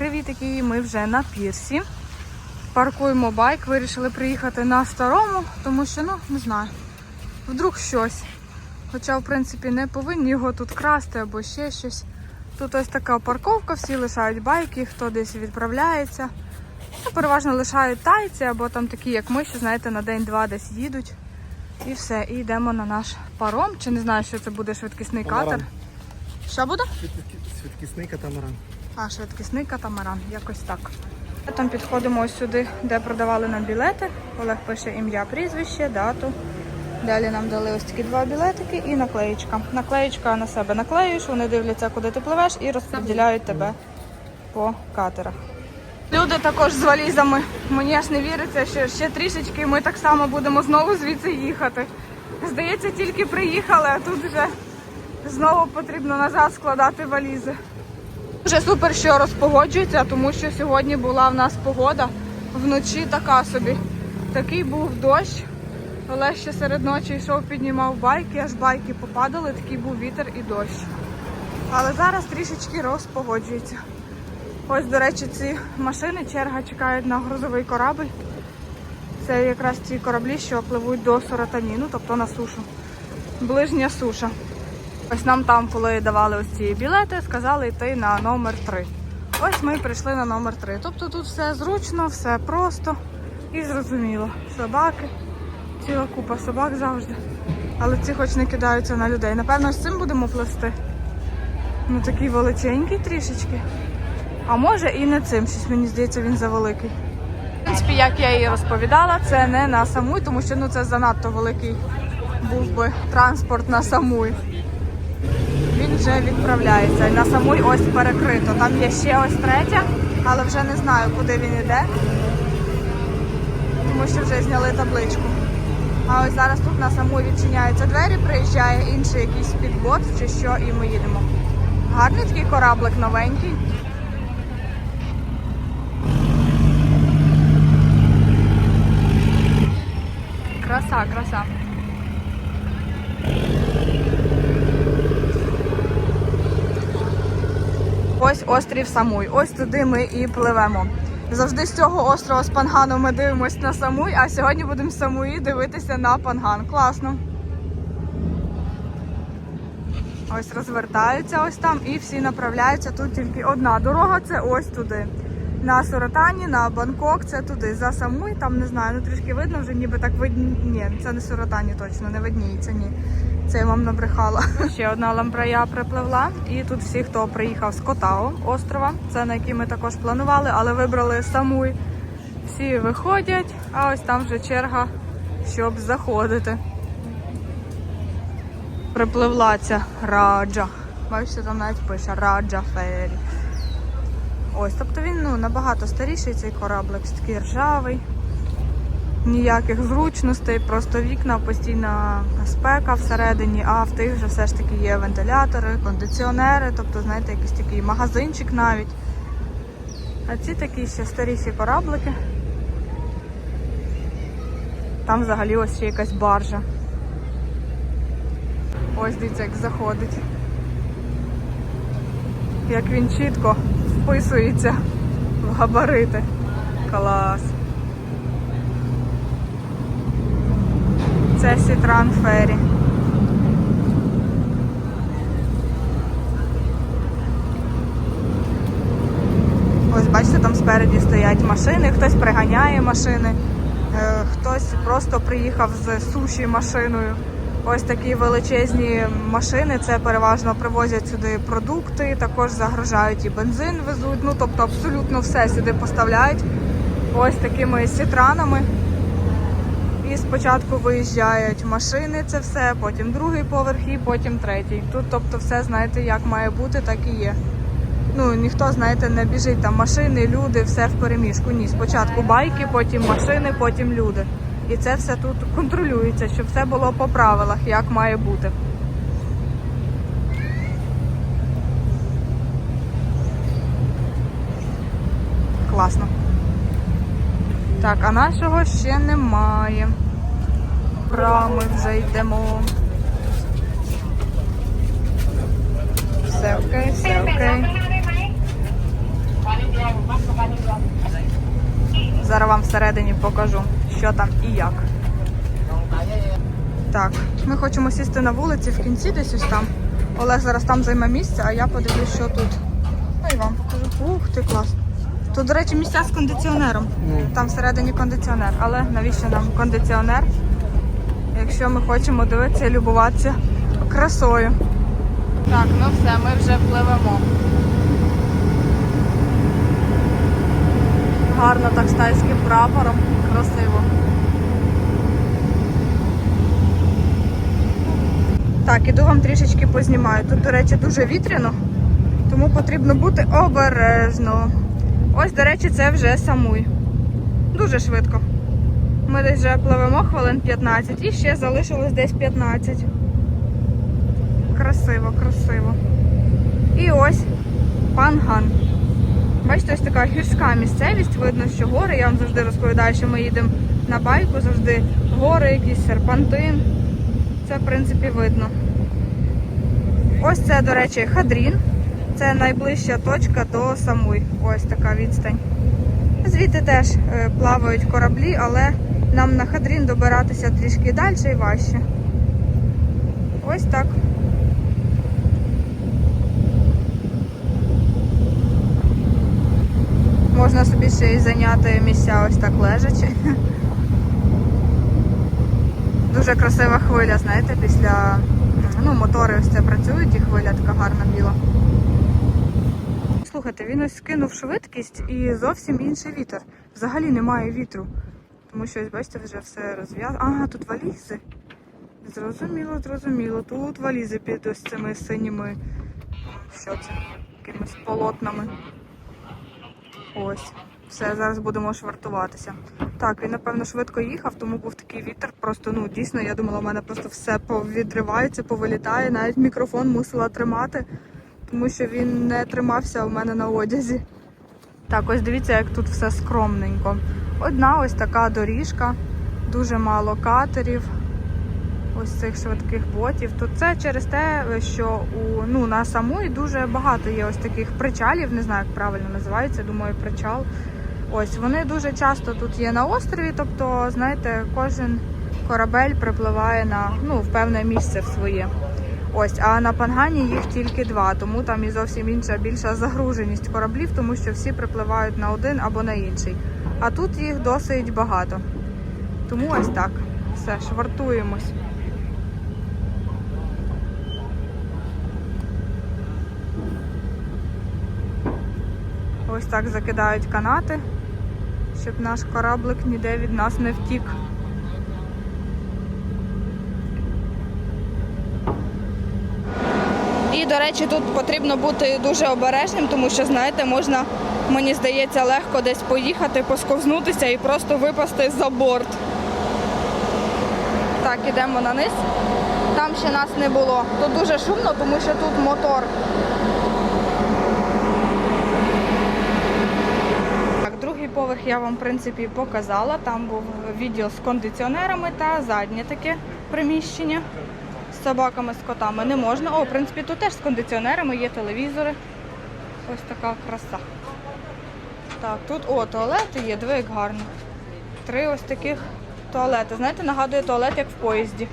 Привітики! Ми вже на пірсі. Паркуємо байк, вирішили приїхати на старому, тому що, ну, не знаю, вдруг щось. Хоча, в принципі, не повинні його тут красти або ще щось. Тут ось така парковка, всі лишають байки, хто десь відправляється. Ну, переважно лишають тайці або там такі, як ми, що знаєте, на день-два десь їдуть. І все, і йдемо на наш паром. Чи не знаю, що це буде швидкісний катер. Що буде? Швидкісний катамаран. А, швидкісний катамаран, якось так. Там підходимо ось сюди, де продавали нам білети. Олег пише ім'я, прізвище, дату. Далі нам дали ось такі два білетики і наклеєчка. Наклеєчка на себе наклеюєш, вони дивляться, куди ти пливеш, і розподіляють тебе по катерах. Люди також з валізами. Мені аж не віриться, що ще трішечки ми так само будемо знову звідси їхати. Здається, тільки приїхали, а тут вже знову потрібно назад складати валізи. Дуже супер, що розпогоджується, тому що сьогодні була в нас погода вночі така собі. Такий був дощ. Олег ще серед ночі йшов, піднімав байки, аж байки попадали, такий був вітер і дощ. Але зараз трішечки розпогоджується. Ось, до речі, ці машини, черга чекають на грузовий корабль. Це якраз ці кораблі, що пливуть до Соротані, ну тобто на сушу. Ближня суша. Ось нам там, коли давали ось ці білети, сказали йти на номер 3. Ось ми прийшли на номер 3. Тобто тут все зручно, все просто і зрозуміло. Собаки, ціла купа собак завжди. Але ці хоч не кидаються на людей. Напевно, з цим будемо плести. Ну такий величенький трішечки. А може і не цим, щось мені здається, він завеликий. В принципі, як я і розповідала, це не на самуй, тому що ну це занадто великий був би транспорт на самуй. Він вже відправляється. На самуй ось перекрито. Там є ще ось третя, але вже не знаю, куди він іде. Тому що вже зняли табличку. А ось зараз тут на самуй відчиняються двері, приїжджає інший якийсь підбот чи що, і ми їдемо. Гарний такий кораблик новенький. Краса, краса. Ось острів Самуй. Ось туди ми і пливемо. Завжди з цього острова з Пангану ми дивимося на Самуй, а сьогодні будемо з Самуї дивитися на Панган. Класно. Ось розвертаються ось там і всі направляються. Тут тільки одна дорога, це ось туди. На Соротані, на Бангкок, це туди. За Самуй, там не знаю, ну трішки видно, вже ніби так видні. Ні, це не Соротані точно, не видніється, ні. Це я вам набрехала. Ще одна лампрая припливла. І тут всі, хто приїхав з Котао острова, це на який ми також планували, але вибрали Самуй. Всі виходять, а ось там вже черга, щоб заходити. Припливла ця раджа. Бачите, там навіть пише Раджа Фері. Ось, тобто він ну, набагато старіший цей кораблик, такий ржавий. Ніяких зручностей, просто вікна, постійна спека всередині, а в тих же все ж таки є вентилятори, кондиціонери, тобто, знаєте, якийсь такий магазинчик навіть. А ці такі ще старіші кораблики. Там взагалі ось ще якась баржа. Ось дивіться, як заходить. Як він чітко вписується в габарити. Клас. Це Сітран Фері. Ось бачите, там спереді стоять машини, хтось приганяє машини, е, хтось просто приїхав з суші машиною. Ось такі величезні машини, це переважно привозять сюди продукти, також загружають і бензин везуть. Ну тобто абсолютно все сюди поставляють. Ось такими сітранами. І спочатку виїжджають машини, це все, потім другий поверх і потім третій. Тут, тобто, все знаєте, як має бути, так і є. Ну ніхто, знаєте, не біжить там машини, люди, все в переміжку. Ні, спочатку байки, потім машини, потім люди. І це все тут контролюється, щоб все було по правилах, як має бути. Класно. Так, а нашого ще немає. Бра, ми вже йдемо. Все окей, все окей. Зараз вам всередині покажу, що там і як. Так, ми хочемо сісти на вулиці в кінці десь ось там. Олег зараз там займе місце, а я подивлюсь, що тут. Ну і вам покажу. Ух ти клас. Тут, до речі, місця з кондиціонером. Ну. Там всередині кондиціонер. Але навіщо нам кондиціонер? Якщо ми хочемо дивитися і любуватися красою. Так, ну все, ми вже пливемо. Гарно так з тайським прапором. Красиво. Так, іду вам трішечки познімаю. Тут, до речі, дуже вітряно, тому потрібно бути обережно. Ось, до речі, це вже самуй. Дуже швидко. Ми десь вже пливемо хвилин 15 і ще залишилось десь 15. Красиво, красиво. І ось панган. Бачите, ось така гірська місцевість, видно, що гори. Я вам завжди розповідаю, що ми їдемо на байку, завжди гори, якийсь серпантин. Це, в принципі, видно. Ось це, до речі, Хадрін. Це найближча точка до Самуй. Ось така відстань. Звідти теж е, плавають кораблі, але нам на Хадрін добиратися трішки далі і важче. Ось так. Можна собі ще й зайняти місця ось так лежачи. Дуже красива хвиля, знаєте, після ну, мотори ось це працюють і хвиля така гарна біла. Слухайте, він ось скинув швидкість і зовсім інший вітер. Взагалі немає вітру. Тому що, ось, бачите, вже все розв'язано. Ага, тут валізи. Зрозуміло, зрозуміло. Тут валізи під ось цими синіми. Що це? Якимись полотнами. Ось. Все, зараз будемо швартуватися. Так, він, напевно, швидко їхав, тому був такий вітер. Просто, ну, дійсно, я думала, у мене просто все повідривається, повилітає. Навіть мікрофон мусила тримати, тому що він не тримався у мене на одязі. Так, ось дивіться, як тут все скромненько. Одна ось така доріжка, дуже мало катерів, ось цих швидких ботів. Тут це через те, що у, ну, на самої дуже багато є ось таких причалів, не знаю, як правильно називається, думаю, причал. Ось вони дуже часто тут є на острові, тобто, знаєте, кожен корабель припливає на ну, в певне місце в своє. Ось, а на Пангані їх тільки два, тому там і зовсім інша більша загруженість кораблів, тому що всі припливають на один або на інший. А тут їх досить багато. Тому ось так. Все, швартуємось. Ось так закидають канати, щоб наш кораблик ніде від нас не втік. І, до речі, тут потрібно бути дуже обережним, тому що, знаєте, можна, мені здається, легко десь поїхати, посковзнутися і просто випасти за борт. Так, ідемо на низ. Там ще нас не було. Тут дуже шумно, тому що тут мотор. Так, другий я вам, в принципі, показала. Там був відділ з кондиціонерами та заднє таке приміщення з собаками, з котами не можна. О, в принципі, тут теж з кондиціонерами є телевізори. Ось така краса. Так, тут о, туалети є, диви, як гарно. Три ось таких туалети. Знаєте, нагадує туалет, як в поїзді.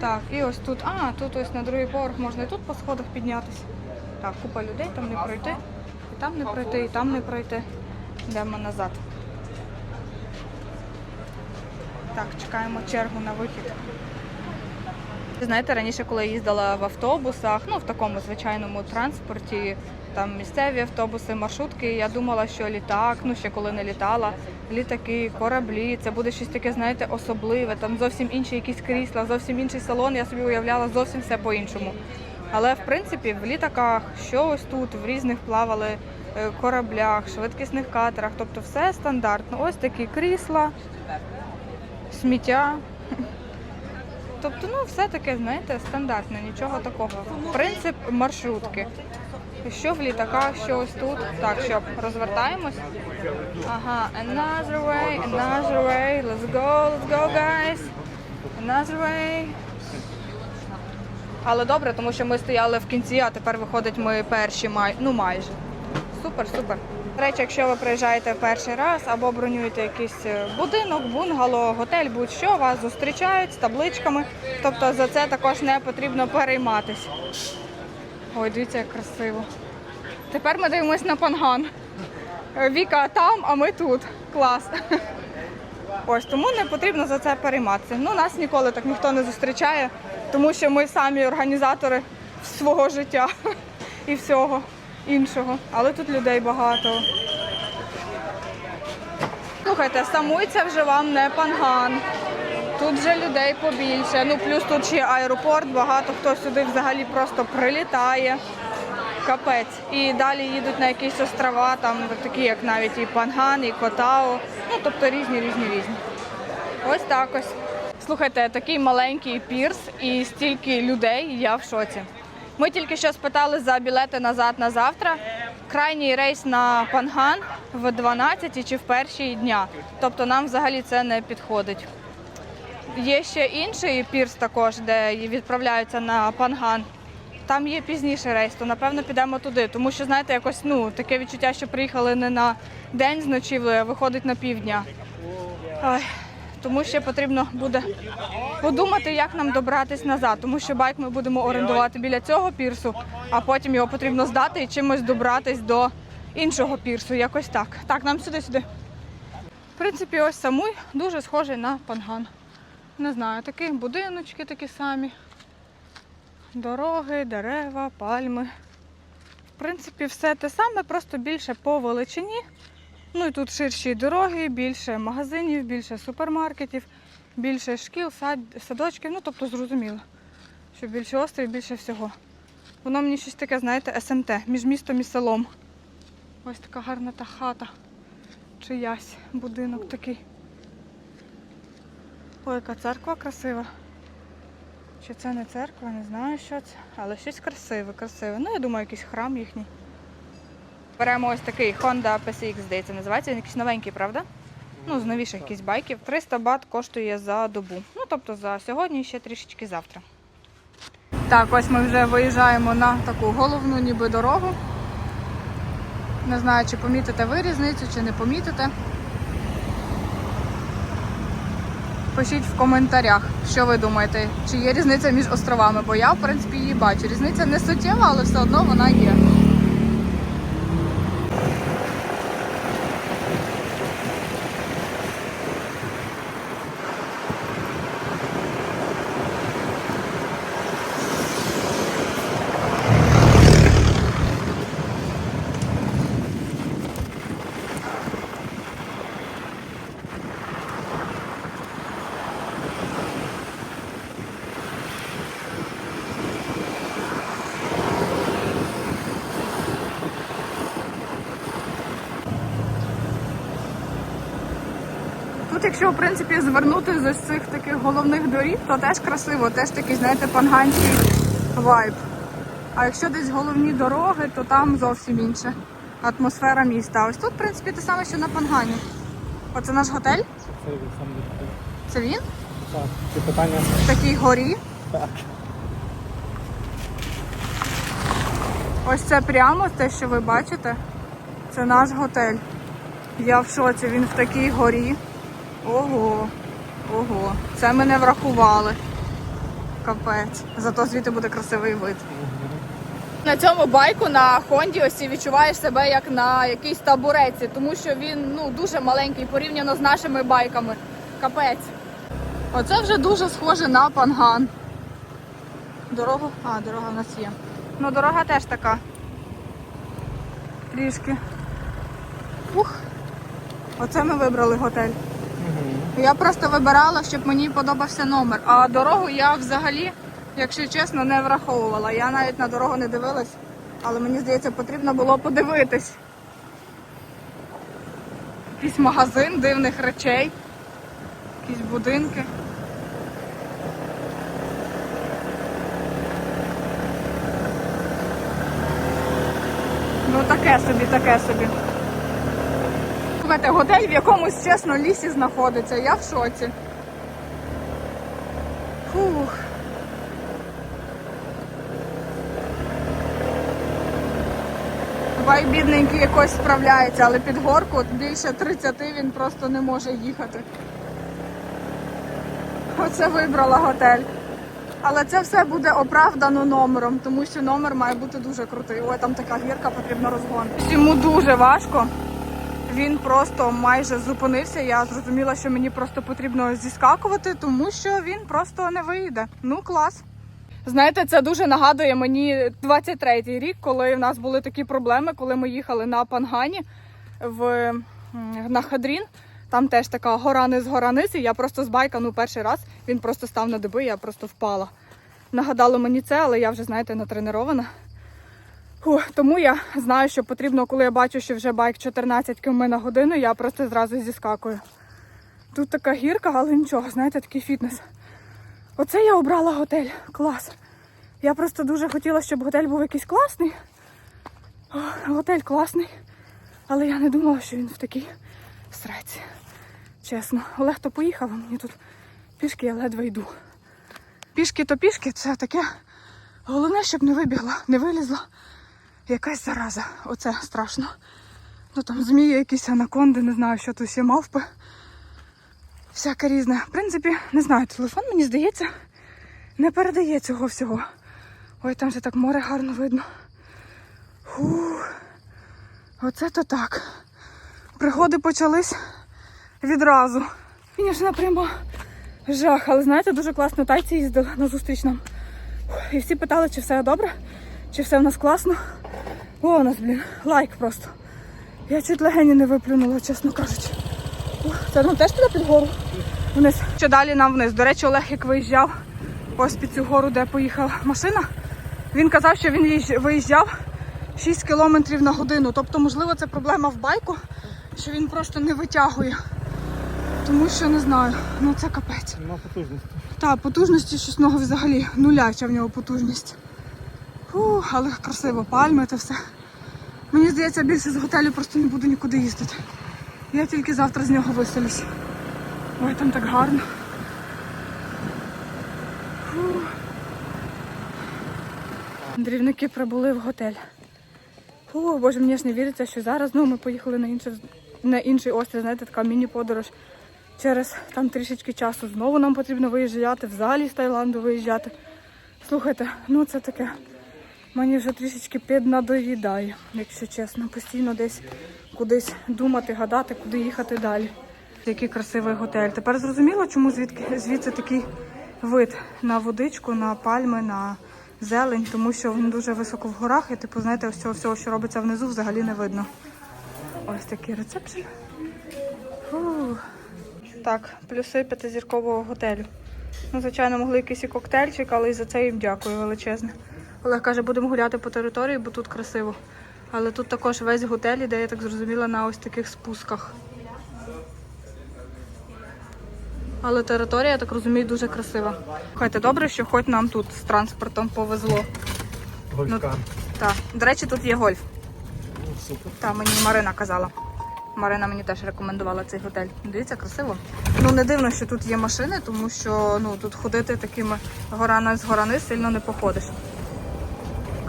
Так, і ось тут. А, тут ось на другий поверх можна і тут по сходах піднятися. Так, купа людей, там не пройти. І там не пройти, і там не пройти. Йдемо назад. Так, чекаємо чергу на вихід. Знаєте, раніше, коли я їздила в автобусах, ну в такому звичайному транспорті, там місцеві автобуси, маршрутки, я думала, що літак, ну ще коли не літала, літаки, кораблі, це буде щось таке, знаєте, особливе, там зовсім інші якісь крісла, зовсім інший салон. Я собі уявляла зовсім все по-іншому. Але в принципі в літаках, що ось тут, в різних плавали е, кораблях, швидкісних катерах, тобто все стандартно. Ось такі крісла, сміття. Тобто, ну, все таке, знаєте, стандартне, нічого такого. Принцип маршрутки. Що в літаках, що ось тут. Так, що, розвертаємось. Ага, another way, another way. Let's go, let's go, guys. Another way. Але добре, тому що ми стояли в кінці, а тепер виходить ми перші, май... ну майже. Супер, супер. Речі, якщо ви приїжджаєте перший раз або бронюєте якийсь е, будинок, бунгало, готель, будь-що, вас зустрічають з табличками. Тобто за це також не потрібно перейматись. Ой, дивіться, як красиво. Тепер ми дивимось на панган. Віка там, а ми тут. Клас. Ось тому не потрібно за це перейматися. Ну, нас ніколи так ніхто не зустрічає, тому що ми самі організатори свого життя і всього іншого. Але тут людей багато. Слухайте, це вже вам не панган. Тут вже людей побільше. Ну плюс тут ще аеропорт, багато хто сюди взагалі просто прилітає. Капець. І далі їдуть на якісь острова, там такі, як навіть і Панган, і Котао. Ну, тобто різні, різні, різні. Ось так ось. Слухайте, такий маленький пірс і стільки людей, я в шоці. Ми тільки що спитали за білети назад на завтра. Крайній рейс на Панган в 12 чи в першій дня. Тобто нам взагалі це не підходить. Є ще інший пірс також, де відправляються на Панган. Там є пізніший рейс, то напевно підемо туди. Тому що, знаєте, якось ну таке відчуття, що приїхали не на день з ночівлею, а виходить на півдня. Ой, тому ще потрібно буде подумати, як нам добратись назад, тому що байк ми будемо орендувати біля цього пірсу, а потім його потрібно здати і чимось добратись до іншого пірсу. Якось так. Так, нам сюди сюди. В принципі, ось самуй дуже схожий на панган. Не знаю, такі будиночки такі самі. Дороги, дерева, пальми. В принципі, все те саме, просто більше по величині. Ну і тут ширші дороги, більше магазинів, більше супермаркетів, більше шкіл, сад, садочків. Ну, тобто зрозуміло, що більше острів, більше всього. Воно мені щось таке, знаєте, СМТ, між містом і селом. Ось така гарна та хата. Чиясь, будинок такий. Ой, яка церква красива. Чи це не церква, не знаю, що це, але щось красиве, красиве. Ну, я думаю, якийсь храм їхній. Беремо ось такий Honda PCX, здається, називається. Він якийсь новенький, правда? Ну, з новіших якісь байків. 300 бат коштує за добу. Ну, тобто за сьогодні і ще трішечки завтра. Так, ось ми вже виїжджаємо на таку головну ніби дорогу. Не знаю, чи помітите ви різницю, чи не помітите. Пишіть в коментарях, що ви думаєте, чи є різниця між островами, бо я, в принципі, її бачу. Різниця не суттєва, але все одно вона є. Тут, якщо в принципі звернути з цих таких головних доріг, то теж красиво, теж такий, знаєте, панганський вайб. А якщо десь головні дороги, то там зовсім інша атмосфера міста. Ось тут, в принципі, те саме, що на Пангані. Оце наш готель? Це він сам відкрив. Це він? Так, це питання. В такій горі. Так. Ось це прямо те, що ви бачите. Це наш готель. Я в шоці, він в такій горі. Ого, ого. Це ми не врахували. Капець. Зато звідти буде красивий вид. На цьому байку на Хонді ось і відчуваєш себе як на якійсь табуреці, тому що він ну дуже маленький порівняно з нашими байками. Капець. Оце вже дуже схоже на панган. Дорогу. А, дорога в нас є. Ну, дорога теж така. Трішки. Ух. Оце ми вибрали готель. Я просто вибирала, щоб мені подобався номер. А дорогу я взагалі, якщо чесно, не враховувала. Я навіть на дорогу не дивилась, але мені здається, потрібно було подивитись. Якийсь магазин дивних речей, якісь будинки. Ну таке собі, таке собі. Слухайте, готель в якомусь чесно лісі знаходиться. Я в шоці. Фух. Бай бідненький якось справляється, але під горку більше 30 він просто не може їхати. Оце вибрала готель. Але це все буде оправдано номером, тому що номер має бути дуже крутий. Ой, там така гірка, потрібно розгон. Йому дуже важко. Він просто майже зупинився. Я зрозуміла, що мені просто потрібно зіскакувати, тому що він просто не вийде. Ну, клас. Знаєте, це дуже нагадує мені 23-й рік, коли в нас були такі проблеми, коли ми їхали на Пангані в, на Хадрін. Там теж така гора низ гора низ, я просто з байка, ну перший раз він просто став на диби, я просто впала. Нагадало мені це, але я вже, знаєте, натренована. Тому я знаю, що потрібно, коли я бачу, що вже байк 14 км на годину, я просто зразу зіскакую. Тут така гірка, але нічого, знаєте, такий фітнес. Оце я обрала готель. Клас. Я просто дуже хотіла, щоб готель був якийсь класний. О, готель класний. Але я не думала, що він в такій сраці. Чесно. Олег то поїхав, а мені тут пішки я ледве йду. Пішки то пішки, це таке. Головне, щоб не вибігла, не вилізла якась зараза. Оце страшно. Ну там змії, якісь анаконди, не знаю, що тут ще мавпи. Всяке різне. В принципі, не знаю, телефон, мені здається, не передає цього всього. Ой, там же так море гарно видно. Фух. Оце то так. Пригоди почались відразу. Звісно, прямо жах, але знаєте, дуже класно тайці їздили на зустріч нам. І всі питали, чи все добре, чи все в нас класно. О, у нас, блін, лайк просто. Я чуть легені не виплюнула, чесно кажучи. Це нам теж туди під гору? Вниз. Що далі нам вниз. До речі, Олег, як виїжджав ось під цю гору, де поїхала машина, він казав, що він виїжджав 6 км на годину. Тобто, можливо, це проблема в байку, що він просто не витягує. Тому що не знаю, ну це капець. Нема потужності. Та, потужності щось нього взагалі нуляча в нього потужність. Фу, але красиво, пальми та все. Мені здається, більше з готелю просто не буду нікуди їздити. Я тільки завтра з нього виселюсь. Ой, там так гарно. Фу. Дрівники прибули в готель. Фу, боже, мені ж не віриться, що зараз ну, ми поїхали на інший, на інший острів, знаєте, така міні-подорож через там трішечки часу. Знову нам потрібно виїжджати, взагалі з Таїланду виїжджати. Слухайте, ну це таке. Мені вже трішечки піднадоїдає, якщо чесно. Постійно десь кудись думати, гадати, куди їхати далі. Який красивий готель. Тепер зрозуміло, чому звідки звідси такий вид на водичку, на пальми, на зелень, тому що він дуже високо в горах, і типу, знаєте, ось цього всього, що робиться внизу, взагалі не видно. Ось такий. Фух. Так, плюси п'ятизіркового готелю. Ну, звичайно, могли якийсь і коктейльчик, але і за це їм дякую величезне. Олег каже, будемо гуляти по території, бо тут красиво. Але тут також весь готель іде, я так зрозуміла, на ось таких спусках. Але територія, я так розумію, дуже красива. Слухайте, добре, що хоч нам тут з транспортом повезло. Гольфкар. Так, до речі, тут є гольф. Ну, Супер. Та мені Марина казала. Марина мені теж рекомендувала цей готель. Дивіться, красиво. Ну не дивно, що тут є машини, тому що ну тут ходити такими гора з горани сильно не походиш.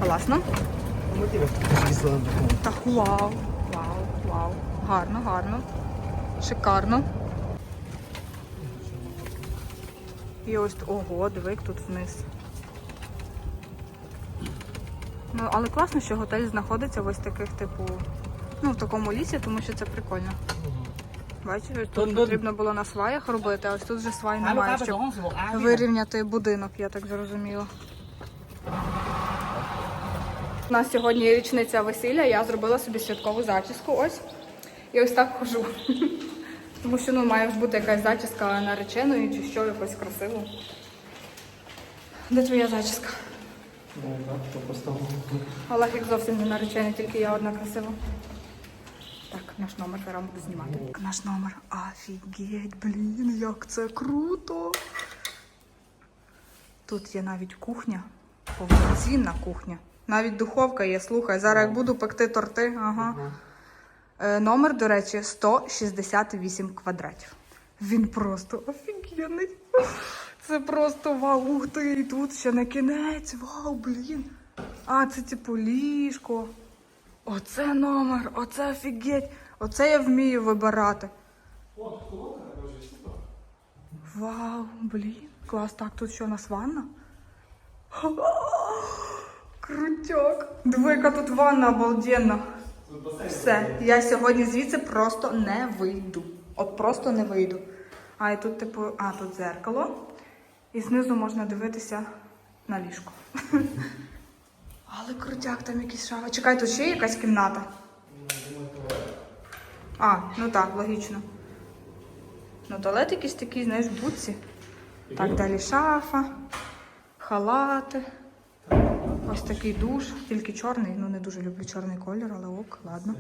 Класно. Так, вау, вау, вау. Гарно, гарно. Шикарно. І ось ого, диви, як тут вниз. Ну, але класно, що готель знаходиться в ось таких, типу, ну, в такому лісі, тому що це прикольно. Бачиш, тут потрібно було на сваях робити, а ось тут вже свай немає, щоб вирівняти будинок, я так зрозуміла. У нас сьогодні річниця весілля, я зробила собі святкову зачіску. Ось. І ось так хожу. Тому що ну, має бути якась зачіска нареченої чи що, якось красиво. Де твоя зачіска? Ну. Олег як зовсім не наречений, тільки я одна красива. Так, наш номер зараз буду знімати. Наш номер. Офігеть, блін, як це круто. Тут є навіть кухня, повноцінна кухня. Навіть духовка є, слухай, зараз як буду пекти торти, ага. Е, номер, до речі, 168 квадратів. Він просто офігенний. Це просто вау, ух ти, і тут ще не кінець. Вау, блін. А, це типу ліжко. Оце номер, оце офігеть. Оце я вмію вибирати. Вау, блін, клас. Так, тут що у нас ванна? Крутяк. Диви, яка тут ванна обалденна. Все, я сьогодні звідси просто не вийду. От просто не вийду. А і тут, типу, а, тут зеркало. І знизу можна дивитися на ліжко. Але крутяк, там якісь шафи. Чекай, тут ще є якась кімната. А, ну так, логічно. Ну, туалет якийсь такий, знаєш, в будці. Так, далі шафа, халати. Ось такий душ, тільки чорний. Ну, не дуже люблю чорний колір, але ок, ладно.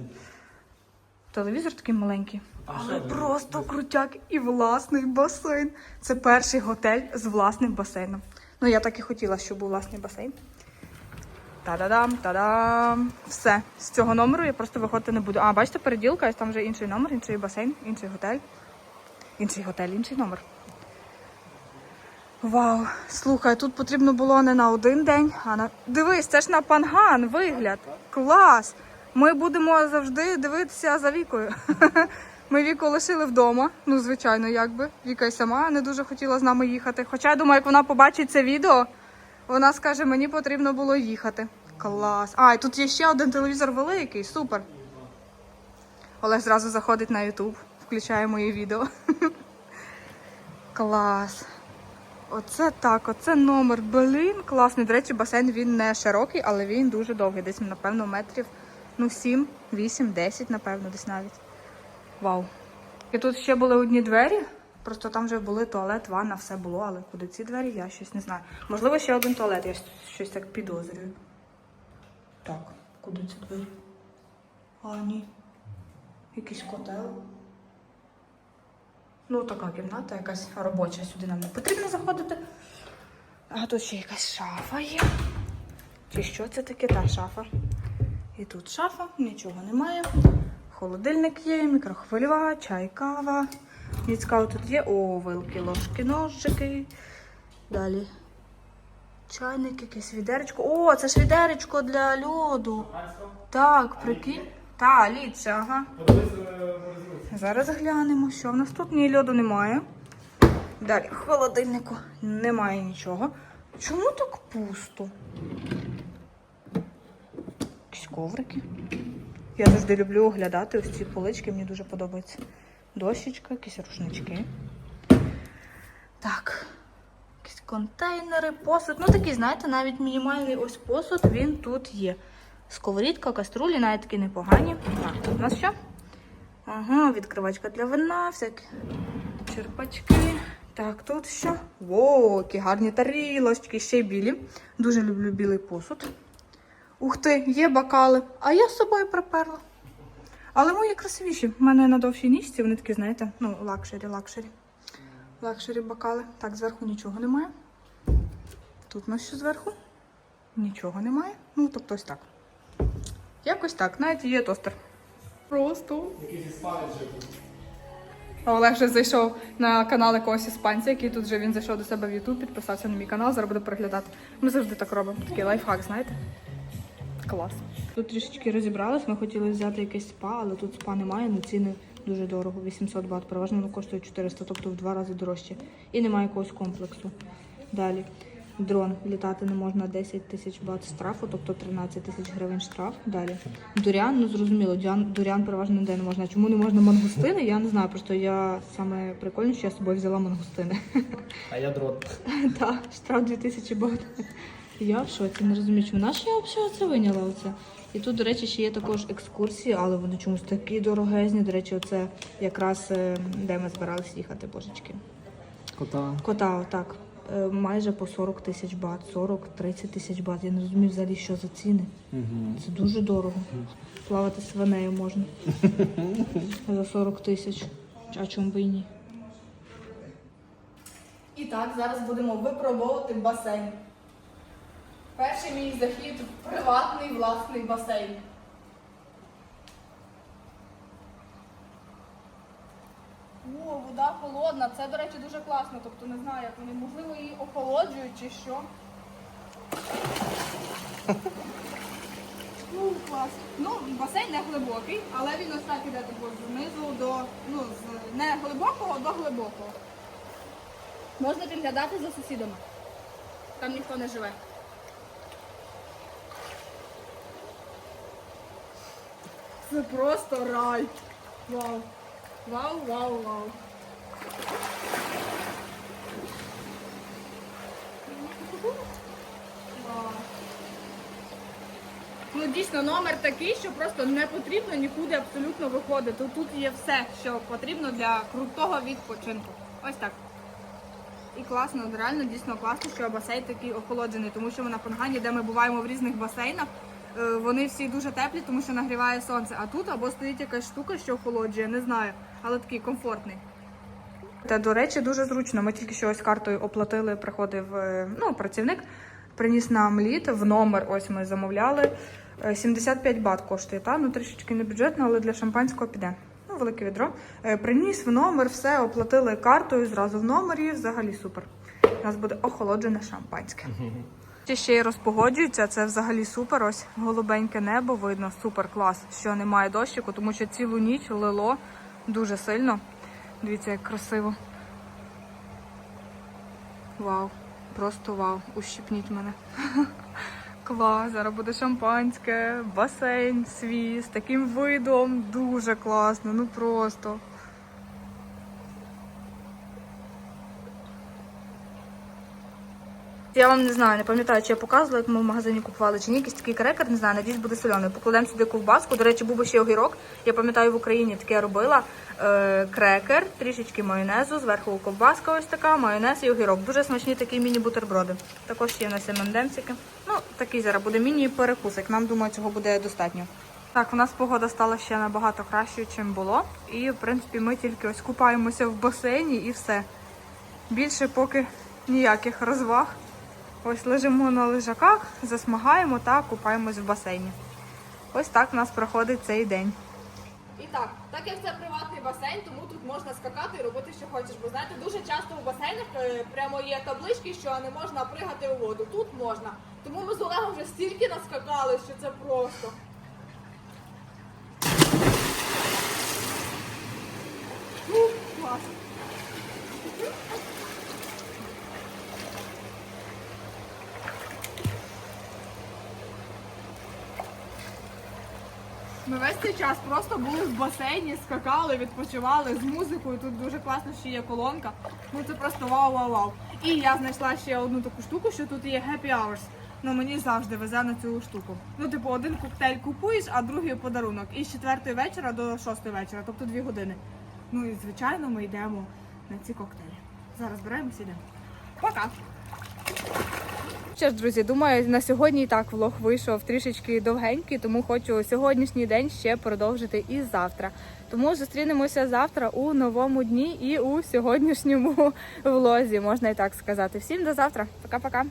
Телевізор такий маленький. Але просто крутяк і власний басейн. Це перший готель з власним басейном. Ну, я так і хотіла, щоб був власний басейн. Та-да-дам, та-дам. Все. З цього номеру я просто виходити не буду. А, бачите, переділка, там вже інший номер, інший басейн, інший готель. Інший готель, інший номер. Вау, слухай, тут потрібно було не на один день, а на. Дивись, це ж на панган вигляд. Клас! Ми будемо завжди дивитися за вікою. Ми віку лишили вдома. Ну, звичайно, якби. Віка й сама не дуже хотіла з нами їхати. Хоча я думаю, як вона побачить це відео, вона скаже, мені потрібно було їхати. Клас. А, і тут є ще один телевізор великий, супер. Олег зразу заходить на YouTube, включає мої відео. Клас. Оце так, оце номер. Блін, класний. До речі, басейн він не широкий, але він дуже довгий. Десь, напевно, метрів ну, 7, 8, 10, напевно, десь навіть. Вау. І тут ще були одні двері. Просто там вже були туалет, ванна, все було, але куди ці двері, я щось не знаю. Можливо, ще один туалет, я щось так підозрюю. Так, куди ці двері? А, ні. Якийсь котел. Ну, така кімната, якась робоча, сюди нам не потрібно заходити. А тут ще якась шафа є. Чи що це таке? Та шафа. І тут шафа, нічого немає. Холодильник є, мікрохвильова, чай, кава. Мені тут є. О, вилки, ложки, ножики. Далі. Чайник, якесь відеречко. О, це ж відеречко для льоду. Так, прикинь. Та, ліце, ага. Зараз глянемо, що в нас тут ні льоду немає. Далі, холодильнику немає нічого. Чому так пусто? Якісь коврики. Я завжди люблю оглядати ось ці полички, мені дуже подобається. Дощечка, якісь рушнички. Так. Якісь контейнери, посуд. Ну такий, знаєте, навіть мінімальний ось посуд, він тут є. Сковорідка, каструлі, навіть такі непогані. Так, тут у нас що? Ага, відкривачка для вина, всякі черпачки. Так, тут що? Во, які гарні тарілочки, ще й білі. Дуже люблю білий посуд. Ух ти, є бокали, а я з собою приперла. Але мої красивіші. У мене на довшій ніжці, вони такі, знаєте, ну, лакшері, лакшері. Лакшері бокали. Так, зверху нічого немає. Тут у нас що зверху? Нічого немає. Ну, тобто ось так. Якось так, навіть є тостер. Просто. А Олег вже зайшов на канал якогось іспанця, який тут вже він зайшов до себе в YouTube, підписався на мій канал, зараз буде переглядати. Ми завжди так робимо. Такий лайфхак, знаєте? Клас. Тут трішечки розібрались, ми хотіли взяти якесь спа, але тут спа немає, ну ціни дуже дорого, 800 бат. Переважно воно коштує 400, тобто в два рази дорожче. І немає якогось комплексу. Далі. Дрон літати не можна 10 тисяч бат штрафу, тобто 13 тисяч гривень штраф. Далі. Дурян, ну зрозуміло, дурян, дурян переважно ніде не можна. Чому не можна мангустини? Я не знаю. Просто я саме прикольно, що я з собою взяла мангустини. А я дрон. Так, штраф 2000 бат. Я в шоці, не розумію, чому наша я взагалі це виняла оце. І тут, до речі, ще є також екскурсії, але вони чомусь такі дорогезні. До речі, оце якраз е, де ми збиралися їхати, божечки. Кота. Кота, так. Е, Майже по 40 тисяч бат, 40-30 тисяч бат. Я не розумію взагалі, що за ціни. Угу. Це дуже дорого. Плавати свинею можна. За 40 тисяч. А чому би і ні? І так, зараз будемо випробовувати басейн. Перший мій захід в приватний власний басейн. О, вода холодна. Це, до речі, дуже класно. Тобто не знаю, як вони можливо її охолоджують чи що. Ух. клас. Ну, басейн не глибокий, але він ось так іде типу, знизу до ну, з не глибокого до глибокого. Можна підглядати за сусідами. Там ніхто не живе. Це просто рай. Вау. Вау, вау, вау. Вау. Ну дійсно номер такий, що просто не потрібно нікуди абсолютно виходити. Тут є все, що потрібно для крутого відпочинку. Ось так. І класно, реально дійсно класно, що басейн такий охолоджений, тому що на Пангані, де ми буваємо в різних басейнах, вони всі дуже теплі, тому що нагріває сонце. А тут або стоїть якась штука, що охолоджує, не знаю, але такий комфортний. Та до речі, дуже зручно. Ми тільки що ось картою оплатили, приходив е, ну, працівник, приніс нам лід в номер. Ось ми замовляли. Е, 75 бат коштує, та? ну трішечки не бюджетно, але для шампанського піде. Ну, велике відро. Е, Приніс в номер, все, оплатили картою зразу в номері. Взагалі супер. У нас буде охолоджене шампанське. Ще ще й розпогоджується, це взагалі супер. Ось голубеньке небо видно, супер клас, що немає дощику, тому що цілу ніч лило дуже сильно. Дивіться, як красиво. Вау, просто вау. Ущипніть мене. Клас, зараз буде шампанське, басейн свій з таким видом. Дуже класно, ну просто. Я вам не знаю, не пам'ятаю, чи я показувала, як ми в магазині купували чи ні, якийсь такий крекер, не знаю, надіюсь, буде соляний. Покладемо сюди ковбаску. До речі, був ще огірок. Я пам'ятаю, в Україні таке робила. Е, крекер, трішечки майонезу, зверху ковбаска ось така, майонез і огірок. Дуже смачні такі міні-бутерброди. Також є на ММДемсики. Ну, такий зараз буде міні-перекусик. Нам, думаю, цього буде достатньо. Так, у нас погода стала ще набагато кращою, ніж було. І, в принципі, ми тільки ось купаємося в басейні і все. Більше поки ніяких розваг. Ось лежимо на лежаках, засмагаємо та купаємось в басейні. Ось так у нас проходить цей день. І так, так як це приватний басейн, тому тут можна скакати і робити, що хочеш. Бо знаєте, дуже часто у басейнах е, прямо є таблички, що не можна пригати у воду. Тут можна. Тому ми з Олегом вже стільки наскакали, що це просто. Ух, клас. Ми весь цей час просто були в басейні, скакали, відпочивали з музикою. Тут дуже класно, що є колонка. Ну це просто вау-вау-вау. І я знайшла ще одну таку штуку, що тут є happy hours. Ну мені завжди везе на цю штуку. Ну, типу, один коктейль купуєш, а другий подарунок. І з четвертої вечора до шостої вечора, тобто дві години. Ну і звичайно, ми йдемо на ці коктейлі. Зараз збираємося йдемо. Пока! Що ж, друзі, думаю, на сьогодні і так влог вийшов трішечки довгенький, тому хочу сьогоднішній день ще продовжити і завтра. Тому зустрінемося завтра у новому дні і у сьогоднішньому влозі, можна і так сказати. Всім до завтра. Пока-пока.